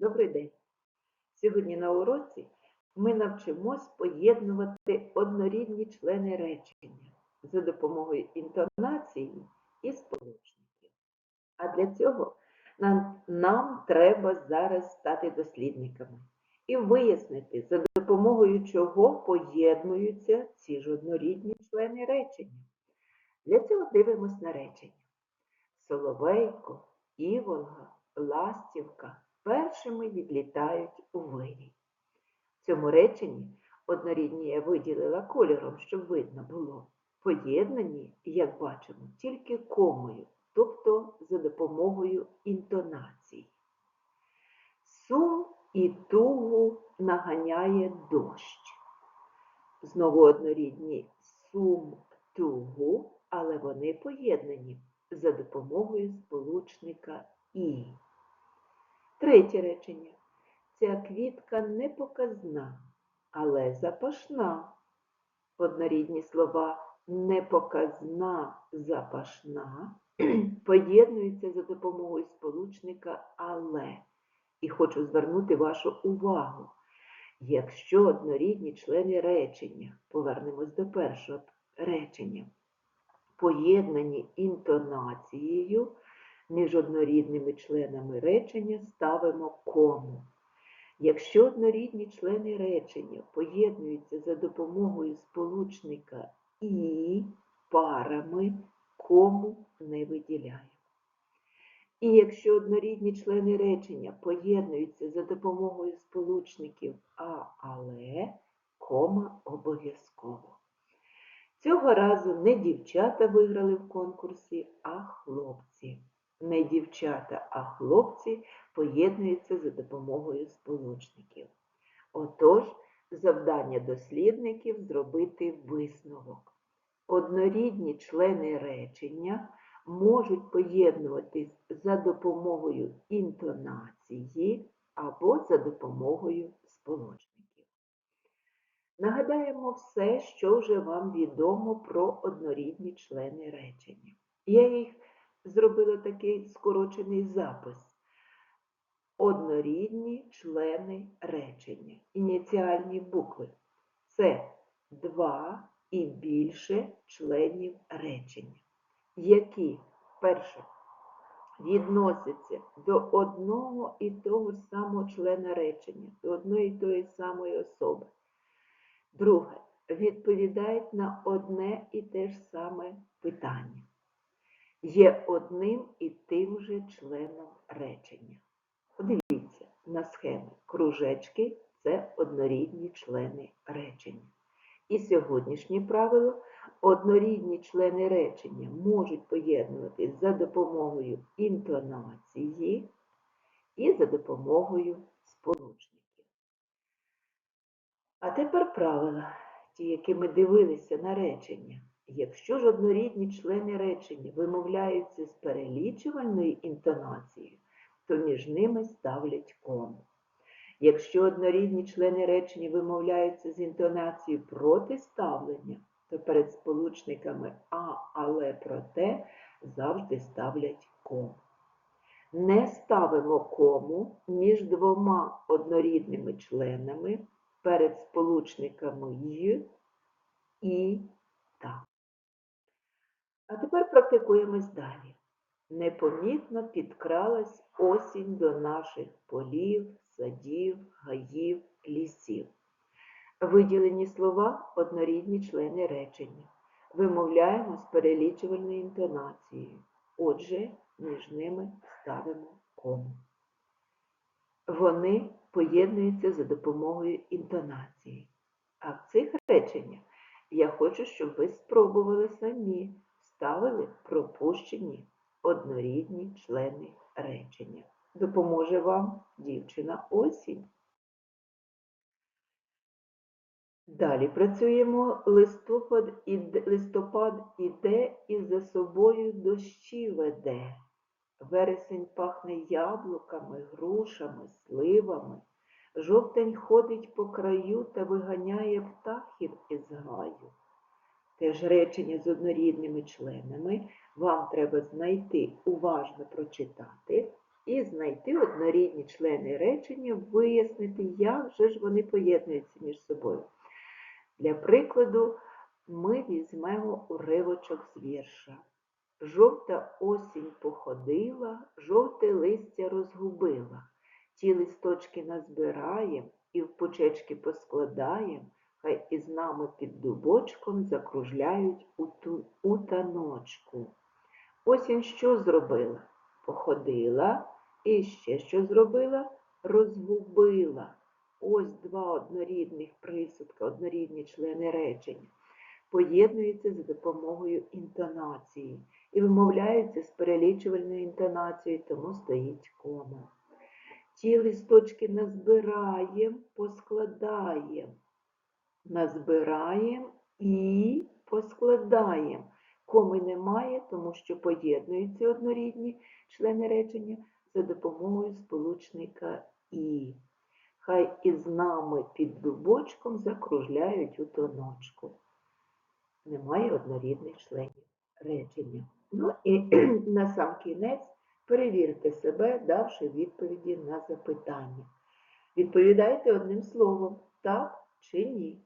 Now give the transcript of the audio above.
Добрий день! Сьогодні на уроці ми навчимось поєднувати однорідні члени речення за допомогою інтонації і сполучників. А для цього нам, нам треба зараз стати дослідниками і вияснити, за допомогою чого поєднуються ці ж однорідні члени речення. Для цього дивимось на речення. Соловейко, Іволга, Ластівка першими відлітають у вирій. В цьому реченні однорідні я виділила кольором, щоб видно було. Поєднані, як бачимо, тільки комою, тобто за допомогою інтонацій. Сум і тугу наганяє дощ. Знову однорідні сум, тугу, але вони поєднані за допомогою сполучника і. Третє речення. Ця квітка не показна, але запашна. Однорідні слова непоказна, запашна поєднуються за допомогою сполучника але. І хочу звернути вашу увагу. Якщо однорідні члени речення, повернемось до першого речення, поєднані інтонацією, між однорідними членами речення ставимо кому. Якщо однорідні члени речення поєднуються за допомогою сполучника і парами, кому не виділяємо. І якщо однорідні члени речення поєднуються за допомогою сполучників а, але, кома обов'язково. Цього разу не дівчата виграли в конкурсі, а хлопці. Не дівчата, а хлопці поєднуються за допомогою сполучників. Отож, завдання дослідників зробити висновок. Однорідні члени речення можуть поєднуватись за допомогою інтонації або за допомогою сполучників. Нагадаємо все, що вже вам відомо про однорідні члени речення. Я їх зробила такий скорочений запис. Однорідні члени речення. Ініціальні букви. Це два і більше членів речення, які, перше, відносяться до одного і того ж самого члена речення, до одної і тої самої особи. Друге, відповідають на одне і те ж саме питання є одним і тим же членом речення. Подивіться на схему. Кружечки це однорідні члени речення. І сьогоднішнє правило однорідні члени речення можуть поєднуватись за допомогою інтонації і за допомогою сполучників. А тепер правила, ті, які ми дивилися на речення. Якщо ж однорідні члени речення вимовляються з перелічувальною інтонацією, то між ними ставлять кому. Якщо однорідні члени речення вимовляються з інтонацією протиставлення, то перед сполучниками а, але, проте завжди ставлять кому. Не ставимо кому між двома однорідними членами перед сполучниками й і та. А тепер практикуємось далі. Непомітно підкралась осінь до наших полів, садів, гаїв, лісів. Виділені слова однорідні члени речення. Вимовляємо з перелічувальною інтонацією. Отже, між ними ставимо кому. Вони поєднуються за допомогою інтонації. А в цих реченнях я хочу, щоб ви спробували самі ставили пропущені однорідні члени речення. Допоможе вам дівчина осінь. Далі працюємо листопад, іде, листопад іде і за собою дощі веде. Вересень пахне яблуками, грушами, сливами. Жовтень ходить по краю та виганяє птахів із гаю. Теж речення з однорідними членами вам треба знайти, уважно прочитати і знайти однорідні члени речення, вияснити, як же ж вони поєднуються між собою. Для прикладу, ми візьмемо уривочок з вірша. Жовта осінь походила, жовте листя розгубила. Ті листочки назбираєм і в пучечки поскладаєм, хай із нами під дубочком закружляють у, ту, у таночку. Осінь що зробила? Походила і ще що зробила? Розгубила. Ось два однорідних присудка, однорідні члени речення. Поєднуються за допомогою інтонації і вимовляються з перелічувальною інтонацією, тому стоїть кома. Ті листочки назбираєм, поскладаєм. Назбираєм і поскладаєм. Коми немає, тому що поєднуються однорідні члени речення за допомогою сполучника і. Хай із нами під дубочком закружляють у тоночку. Немає однорідних членів речення. Ну і на сам кінець перевірте себе, давши відповіді на запитання. Відповідайте одним словом, так чи ні.